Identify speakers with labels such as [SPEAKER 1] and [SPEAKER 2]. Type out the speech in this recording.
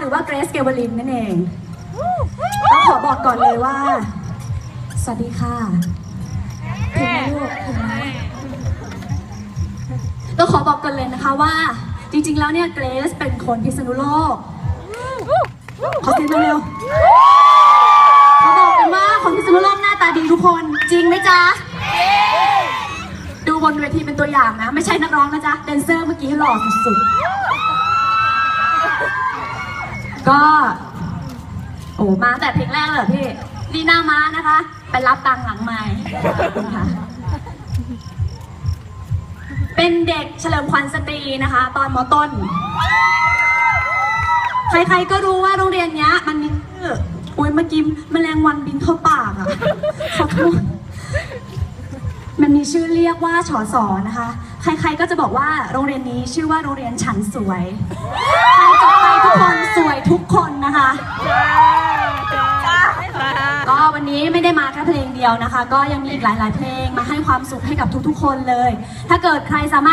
[SPEAKER 1] หรือว่าเกรซเกเวลินนั่นเองต้องขอบอกก่อนเลยว่า สวัสดีค่ะถึงไหมลูกถึงไหมต้องขอบอกกันเลยนะคะว่าจริงๆ แล้วเนี่ยเกรซเป็นคนพิษณุโลกขอเสียงเร็วๆเขาบอกกันว่าคนพิษณุโลกหน้าตาดีทุกคนจริงไหมจ๊ะดูบนเวทีเป็นตัวอย่างนะ ไม่ใช่นักร้องนะจ๊ะแดนเซอร์เมื่อกี้หล่อสุดๆ ก็โอ้มาแต่เพลงแรกเลยเหรอพี่ลีน่ามานะคะ ไปรับตังค์หลังไม้นะคะเป็นเด็กเฉลิมขวัญสตรีนะคะ ตอนมต้น ใครๆก็รู้ว่าโรงเรียนเนี้ย มันมีชื่ออุ้ยเมื่อกี้แมลงวันบินเข้าปากอะขอโทษมันมีชื่อเรียกว่าฉอสอนะคะ ใครๆก็จะบอกว่าโรงเรียนนี้ชื่อว่าโรงเรียนฉันสวยใคร วันนี้ไม่ได้มาแค่เพลงเดียวนะคะ ก็ยังมีอีกหลาย ๆ เพลงมาให้ความสุขให้กับทุกๆ คนเลย ถ้าเกิดใครสามารถ